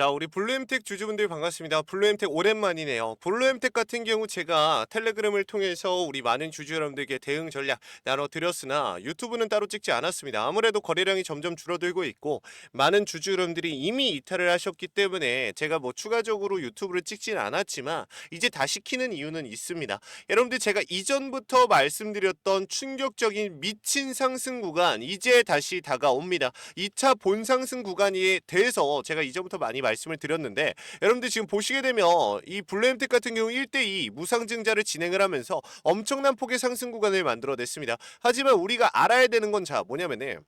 자, 우리 블루엠텍 주주분들 반갑습니다. 블루엠텍 오랜만이네요. 블루엠텍 같은 경우 제가 텔레그램을 통해서 우리 많은 주주 여러분들께 대응 전략 나눠드렸으나 유튜브는 따로 찍지 않았습니다. 아무래도 거래량이 점점 줄어들고 있고 많은 주주 여러분들이 이미 이탈을 하셨기 때문에 제가 뭐 추가적으로 유튜브를 찍진 않았지만 이제 다시 키는 이유는 있습니다. 여러분들 제가 이전부터 말씀드렸던 충격적인 미친 상승 구간 이제 다시 다가옵니다. 2차 본상승 구간에 대해서 제가 이전부터 많이 말씀을 드렸는데 여러분들 지금 보시게 되면 이 블루엠텍 같은 경우 1대2 무상증자를 진행을 하면서 엄청난 폭의 상승 구간을 만들어냈습니다. 하지만 우리가 알아야 되는 건 자 뭐냐면은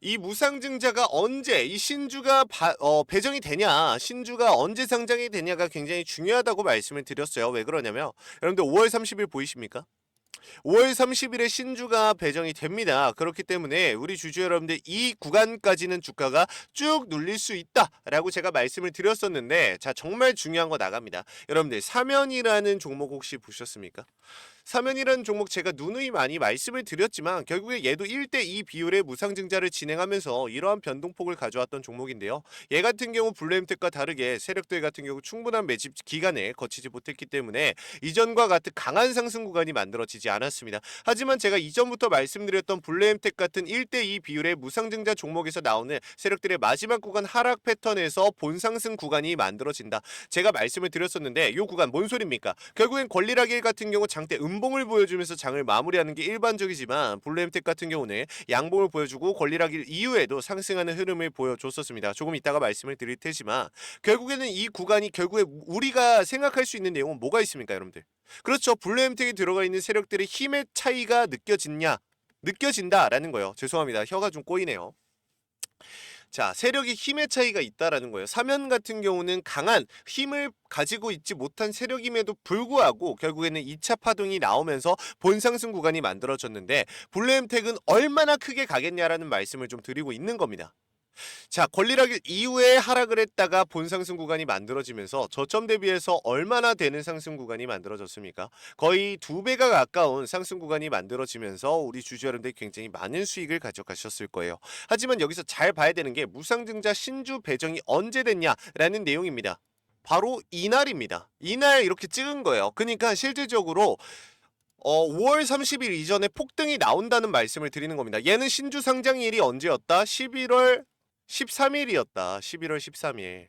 이 무상증자가 언제 이 신주가 바- 어, 배정이 되냐 신주가 언제 상장이 되냐가 굉장히 중요하다고 말씀을 드렸어요 왜 그러냐면 여러분들 5월 30일 보이십니까? 5월 30일에 신주가 배정이 됩니다. 그렇기 때문에 우리 주주 여러분들 이 구간까지는 주가가 쭉 눌릴 수 있다라고 제가 말씀을 드렸었는데 자 정말 중요한 거 나갑니다. 여러분들 사면이라는 종목 혹시 보셨습니까? 사면이라는 종목 제가 누누이 많이 말씀을 드렸지만 결국에 얘도 1대2 비율의 무상증자를 진행하면서 이러한 변동폭을 가져왔던 종목인데요. 얘 같은 경우 블루엠텍과 다르게 세력들 같은 경우 충분한 매집 기간을 거치지 못했기 때문에 이전과 같은 강한 상승 구간이 만들어지지 않았습니다. 하지만 제가 이전부터 말씀드렸던 블루엠텍 같은 1대2 비율의 무상증자 종목에서 나오는 세력들의 마지막 구간 하락 패턴에서 본상승 구간이 만들어진다. 제가 말씀을 드렸었는데 이 구간 뭔 소리입니까? 결국엔 권리락일 같은 경우 장대 음 봉을 보여주면서 장을 마무리하는 게 일반적이지만 블루엠텍 같은 경우는 양봉을 보여주고 권리락일 이후에도 상승하는 흐름을 보여줬었습니다. 조금 이따가 말씀을 드릴 테지만 결국에는 이 구간이 결국에 우리가 생각할 수 있는 내용은 뭐가 있습니까, 여러분들? 그렇죠. 블루엠텍에 들어가 있는 세력들의 힘의 차이가 느껴지냐? 느껴진다라는 거예요. 죄송합니다. 혀가 좀 꼬이네요. 자, 세력의 힘의 차이가 있다라는 거예요. 사면 같은 경우는 강한 힘을 가지고 있지 못한 세력임에도 불구하고 결국에는 2차 파동이 나오면서 본상승 구간이 만들어졌는데 블루엠텍은 얼마나 크게 가겠냐라는 말씀을 좀 드리고 있는 겁니다. 자, 권리락일 이후에 하락을 했다가 본상승 구간이 만들어지면서 저점 대비해서 얼마나 되는 상승 구간이 만들어졌습니까? 거의 두 배가 가까운 상승 구간이 만들어지면서 우리 주주 여러분들이 굉장히 많은 수익을 가져가셨을 거예요. 하지만 여기서 잘 봐야 되는 게 무상증자 신주 배정이 언제 됐냐라는 내용입니다. 바로 이날입니다. 이날 이렇게 찍은 거예요. 그러니까 실질적으로 어, 5월 30일 이전에 폭등이 나온다는 말씀을 드리는 겁니다. 얘는 신주 상장일이 언제였다? 11월 13일이었다. 11월 13일.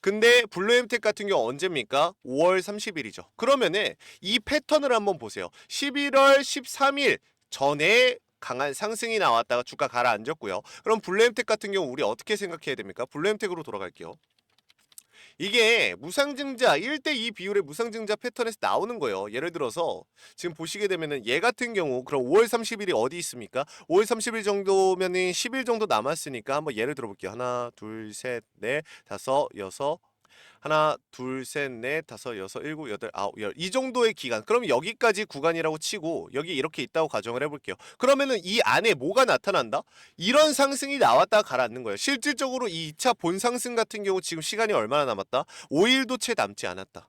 근데 블루엠텍 같은 경우 언제입니까? 5월 30일이죠. 그러면은 이 패턴을 한번 보세요. 11월 13일 전에 강한 상승이 나왔다가 주가 가라앉았고요. 그럼 블루엠텍 같은 경우 우리 어떻게 생각해야 됩니까? 블루엠텍으로 돌아갈게요. 이게 무상증자 1대2 비율의 무상증자 패턴에서 나오는 거예요. 예를 들어서 지금 보시게 되면은 얘 같은 경우 그럼 5월 30일이 어디 있습니까? 5월 30일 정도면은 10일 정도 남았으니까 한번 예를 들어 볼게요. 하나, 둘, 셋, 넷, 다섯, 여섯 하나, 둘, 셋, 넷, 다섯, 여섯, 일곱, 여덟, 아홉, 열. 이 정도의 기간. 그럼 여기까지 구간이라고 치고 여기 이렇게 있다고 가정을 해볼게요. 그러면은 이 안에 뭐가 나타난다? 이런 상승이 나왔다가 가라앉는 거예요. 실질적으로 이 2차 본상승 같은 경우 지금 시간이 얼마나 남았다? 5일도 채 남지 않았다.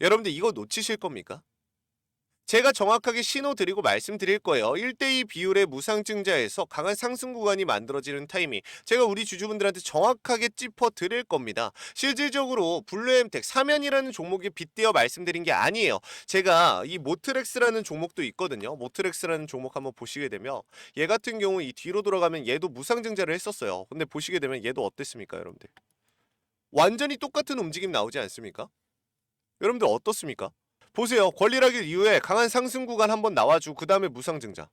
여러분들 이거 놓치실 겁니까? 제가 정확하게 신호 드리고 말씀드릴 거예요. 1대2 비율의 무상증자에서 강한 상승 구간이 만들어지는 타이밍. 제가 우리 주주분들한테 정확하게 짚어 드릴 겁니다. 실질적으로 블루엠텍 사면이라는 종목에 빗대어 말씀드린 게 아니에요. 제가 이 모트렉스라는 종목도 있거든요. 모트렉스라는 종목 한번 보시게 되면 얘 같은 경우 이 뒤로 돌아가면 얘도 무상증자를 했었어요. 근데 보시게 되면 얘도 어땠습니까, 여러분들? 완전히 똑같은 움직임 나오지 않습니까? 여러분들 어떻습니까? 보세요. 권리락일 이후에 강한 상승 구간 한번 나와주고 그 다음에 무상증자.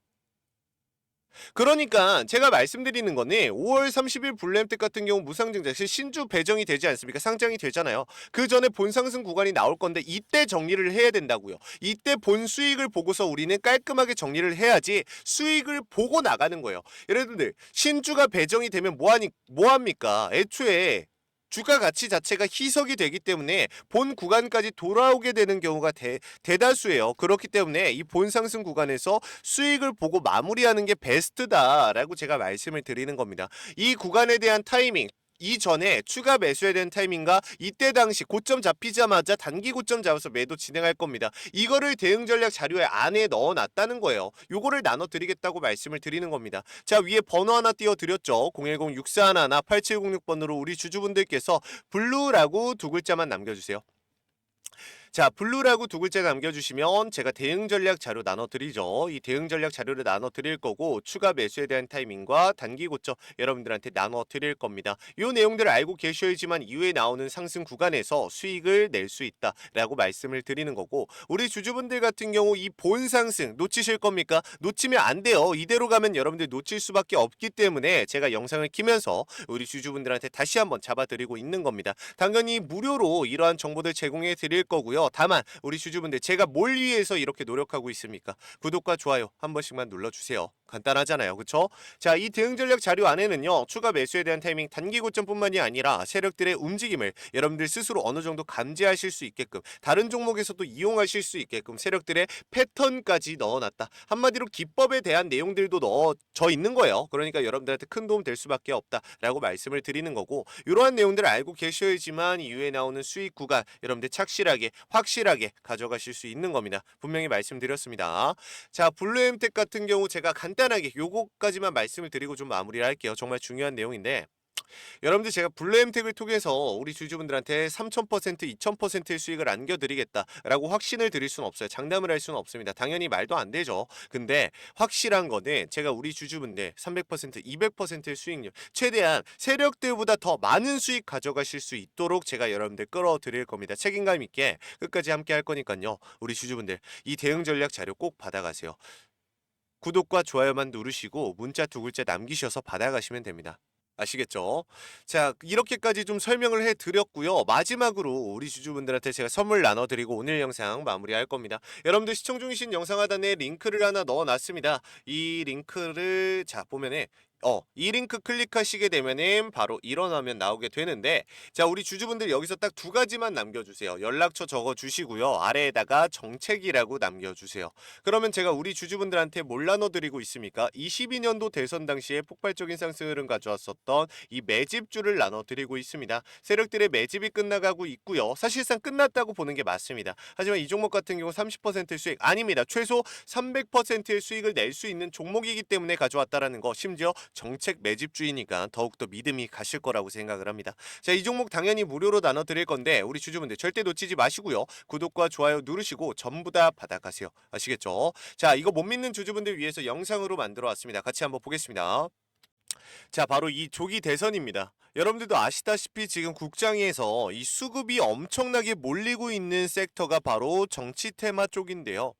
그러니까 제가 말씀드리는 거는 5월 30일 블루엠텍 같은 경우 무상증자 시 신주 배정이 되지 않습니까? 상장이 되잖아요. 그 전에 본상승 구간이 나올 건데 이때 정리를 해야 된다고요. 이때 본 수익을 보고서 우리는 깔끔하게 정리를 해야지 수익을 보고 나가는 거예요. 여러분들 신주가 배정이 되면 뭐하니 뭐합니까? 애초에 주가 가치 자체가 희석이 되기 때문에 본 구간까지 돌아오게 되는 경우가 대, 대다수예요. 그렇기 때문에 이 본 상승 구간에서 수익을 보고 마무리하는 게 베스트다라고 제가 말씀을 드리는 겁니다. 이 구간에 대한 타이밍 이전에 추가 매수해야 되는 타이밍과 이때 당시 고점 잡히자마자 단기 고점 잡아서 매도 진행할 겁니다. 이거를 대응 전략 자료에 안에 넣어놨다는 거예요. 요거를 나눠드리겠다고 말씀을 드리는 겁니다. 자 위에 번호 하나 띄워드렸죠. 010-6411-8706번으로 우리 주주분들께서 블루라고 두 글자만 남겨주세요. 자, 블루라고 두 글자 남겨주시면 제가 대응 전략 자료 나눠드리죠. 이 대응 전략 자료를 나눠드릴 거고 추가 매수에 대한 타이밍과 단기 고점 여러분들한테 나눠드릴 겁니다. 이 내용들을 알고 계셔야지만 이후에 나오는 상승 구간에서 수익을 낼 수 있다라고 말씀을 드리는 거고 우리 주주분들 같은 경우 이 본 상승 놓치실 겁니까? 놓치면 안 돼요. 이대로 가면 여러분들 놓칠 수밖에 없기 때문에 제가 영상을 키면서 우리 주주분들한테 다시 한번 잡아드리고 있는 겁니다. 당연히 무료로 이러한 정보들 제공해 드릴 거고 요. 다만 우리 주주분들 제가 뭘 위해서 이렇게 노력하고 있습니까? 구독과 좋아요 한 번씩만 눌러주세요. 간단하잖아요. 그쵸? 자, 이 대응 전략 자료 안에는요. 추가 매수에 대한 타이밍 단기 고점뿐만이 아니라 세력들의 움직임을 여러분들 스스로 어느 정도 감지하실 수 있게끔 다른 종목에서도 이용하실 수 있게끔 세력들의 패턴까지 넣어놨다. 한마디로 기법에 대한 내용들도 넣어져 있는 거예요. 그러니까 여러분들한테 큰 도움 될 수밖에 없다라고 말씀을 드리는 거고 이러한 내용들을 알고 계셔야지만 이후에 나오는 수익 구간 여러분들 착실하게 확실하게 가져가실 수 있는 겁니다. 분명히 말씀드렸습니다. 자, 블루엠텍 같은 경우 제가 간단하게 요거까지만 말씀을 드리고 좀 마무리를 할게요. 정말 중요한 내용인데 여러분들 제가 블루엠텍을 통해서 우리 주주분들한테 3000% 2000%의 수익을 안겨드리겠다라고 확신을 드릴 수는 없어요. 장담을 할 수는 없습니다. 당연히 말도 안 되죠. 근데 확실한 거는 제가 우리 주주분들 300% 200%의 수익률 최대한 세력들보다 더 많은 수익 가져가실 수 있도록 제가 여러분들 끌어드릴 겁니다. 책임감 있게 끝까지 함께 할 거니까요. 우리 주주분들 이 대응 전략 자료 꼭 받아가세요. 구독과 좋아요만 누르시고 문자 두 글자 남기셔서 받아가시면 됩니다. 아시겠죠? 자, 이렇게까지 좀 설명을 해 드렸고요. 마지막으로 우리 주주분들한테 제가 선물 나눠 드리고 오늘 영상 마무리할 겁니다. 여러분들 시청 중이신 영상 하단에 링크를 하나 넣어 놨습니다. 이 링크를 자, 보면은 어, 이 링크 클릭하시게 되면은 바로 화면 나오게 되는데 자, 우리 주주분들 여기서 딱 두 가지만 남겨 주세요. 연락처 적어 주시고요. 아래에다가 정책이라고 남겨 주세요. 그러면 제가 우리 주주분들한테 뭘 나눠 드리고 있습니까? 22년도 대선 당시에 폭발적인 상승 흐름 가져왔었던 이 매집주를 나눠 드리고 있습니다. 세력들의 매집이 끝나가고 있고요. 사실상 끝났다고 보는 게 맞습니다. 하지만 이 종목 같은 경우 30% 수익 아닙니다. 최소 300%의 수익을 낼 수 있는 종목이기 때문에 가져왔다라는 거. 심지어 정책 매집주의니까 더욱더 믿음이 가실 거라고 생각을 합니다. 자, 이 종목 당연히 무료로 나눠 드릴 건데 우리 주주분들 절대 놓치지 마시고요. 구독과 좋아요 누르시고 전부 다 받아가세요. 아시겠죠? 자, 이거 못 믿는 주주분들 위해서 영상으로 만들어 왔습니다. 같이 한번 보겠습니다. 자, 바로 이 조기 대선입니다. 여러분들도 아시다시피 지금 국장에서 이 수급이 엄청나게 몰리고 있는 섹터가 바로 정치 테마 쪽인데요.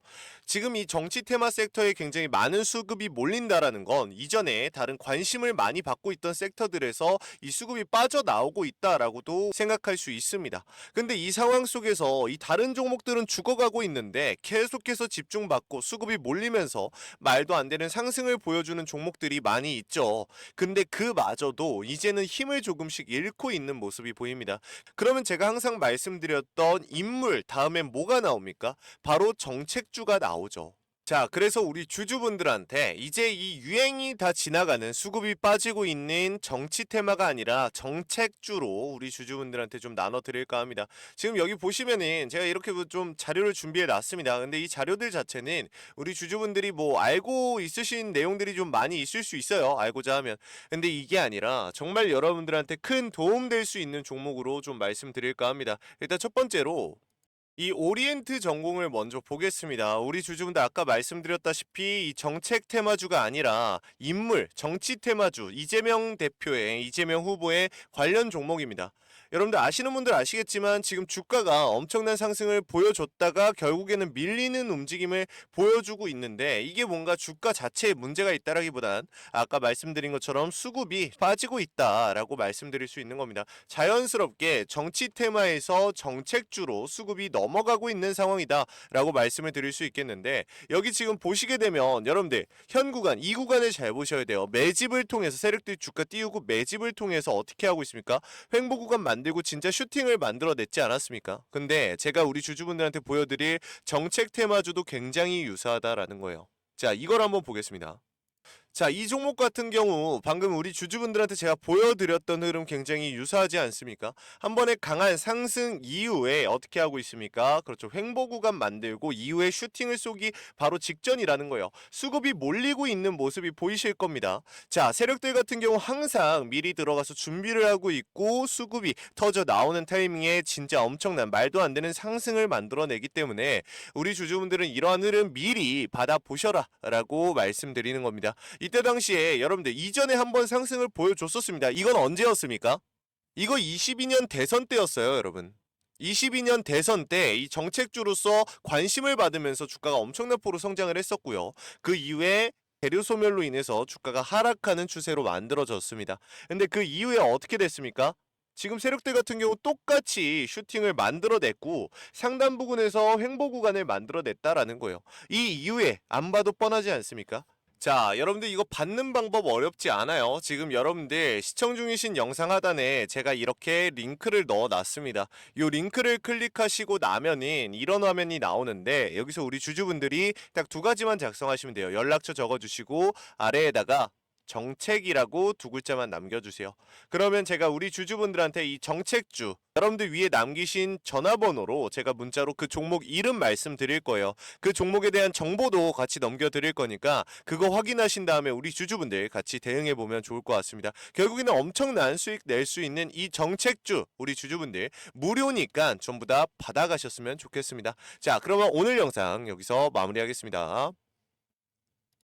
지금 이 정치 테마 섹터에 굉장히 많은 수급이 몰린다라는 건 이전에 다른 관심을 많이 받고 있던 섹터들에서 이 수급이 빠져나오고 있다라고도 생각할 수 있습니다. 근데 이 상황 속에서 이 다른 종목들은 죽어가고 있는데 계속해서 집중받고 수급이 몰리면서 말도 안 되는 상승을 보여주는 종목들이 많이 있죠. 근데 그마저도 이제는 힘을 조금씩 잃고 있는 모습이 보입니다. 그러면 제가 항상 말씀드렸던 인물 다음엔 뭐가 나옵니까? 바로 정책주가 나오죠. 자, 그래서 우리 주주분들한테 이제 이 유행이 다 지나가는 수급이 빠지고 있는 정치 테마가 아니라 정책주로 우리 주주분들한테 좀 나눠 드릴까 합니다. 지금 여기 보시면은 제가 이렇게 뭐좀 자료를 준비해 놨습니다. 근데 이 자료들 자체는 우리 주주분들이 뭐 알고 있으신 내용들이 좀 많이 있을 수 있어요. 알고자 하면. 근데 이게 아니라 정말 여러분들한테 큰 도움 될 수 있는 종목으로 좀 말씀드릴까 합니다. 일단 첫 번째로 이 오리엔트 전공을 먼저 보겠습니다. 우리 주주분들 아까 말씀드렸다시피 이 정책 테마주가 아니라 인물, 정치 테마주 이재명 대표의 이재명 후보의 관련 종목입니다. 여러분들 아시는 분들 아시겠지만 지금 주가가 엄청난 상승을 보여줬다가 결국에는 밀리는 움직임을 보여주고 있는데 이게 뭔가 주가 자체에 문제가 있다라기보단 아까 말씀드린 것처럼 수급이 빠지고 있다라고 말씀드릴 수 있는 겁니다. 자연스럽게 정치 테마에서 정책주로 수급이 넘어가고 있는 상황이다라고 말씀을 드릴 수 있겠는데 여기 지금 보시게 되면 여러분들 현 구간 이 구간을 잘 보셔야 돼요. 매집을 통해서 세력들이 주가 띄우고 매집을 통해서 어떻게 하고 있습니까? 횡보 구간 만 들고 진짜 슈팅을 만들어냈지 않았습니까? 근데 제가 우리 주주분들한테 보여드릴 정책 테마주도 굉장히 유사하다라는 거예요. 자, 이걸 한번 보겠습니다. 자, 이 종목 같은 경우 방금 우리 주주분들한테 제가 보여드렸던 흐름 굉장히 유사하지 않습니까? 한 번에 강한 상승 이후에 어떻게 하고 있습니까? 그렇죠. 횡보 구간 만들고 이후에 슈팅을 쏘기 바로 직전이라는 거예요. 수급이 몰리고 있는 모습이 보이실 겁니다. 자, 세력들 같은 경우 항상 미리 들어가서 준비를 하고 있고 수급이 터져 나오는 타이밍에 진짜 엄청난 말도 안 되는 상승을 만들어내기 때문에 우리 주주분들은 이러한 흐름 미리 받아보셔라 라고 말씀드리는 겁니다. 이때 당시에 여러분들 이전에 한번 상승을 보여줬었습니다. 이건 언제였습니까? 이거 22년 대선 때였어요, 여러분. 22년 대선 때 이 정책주로서 관심을 받으면서 주가가 엄청난 폭으로 성장을 했었고요. 그 이후에 대류 소멸로 인해서 주가가 하락하는 추세로 만들어졌습니다. 근데 그 이후에 어떻게 됐습니까? 지금 세력들 같은 경우 똑같이 슈팅을 만들어냈고 상단 부근에서 횡보 구간을 만들어냈다라는 거예요. 이 이후에 안 봐도 뻔하지 않습니까? 자, 여러분들 이거 받는 방법 어렵지 않아요. 지금 여러분들 시청 중이신 영상 하단에 제가 이렇게 링크를 넣어 놨습니다. 이 링크를 클릭하시고 나면은 이런 화면이 나오는데 여기서 우리 주주분들이 딱 두 가지만 작성하시면 돼요. 연락처 적어 주시고 아래에다가 정책이라고 두 글자만 남겨주세요. 그러면 제가 우리 주주분들한테 이 정책주 여러분들 위에 남기신 전화번호로 제가 문자로 그 종목 이름 말씀드릴 거예요. 그 종목에 대한 정보도 같이 넘겨드릴 거니까 그거 확인하신 다음에 우리 주주분들 같이 대응해 보면 좋을 것 같습니다. 결국에는 엄청난 수익 낼 수 있는 이 정책주 우리 주주분들 무료니까 전부 다 받아가셨으면 좋겠습니다. 자, 그러면 오늘 영상 여기서 마무리하겠습니다.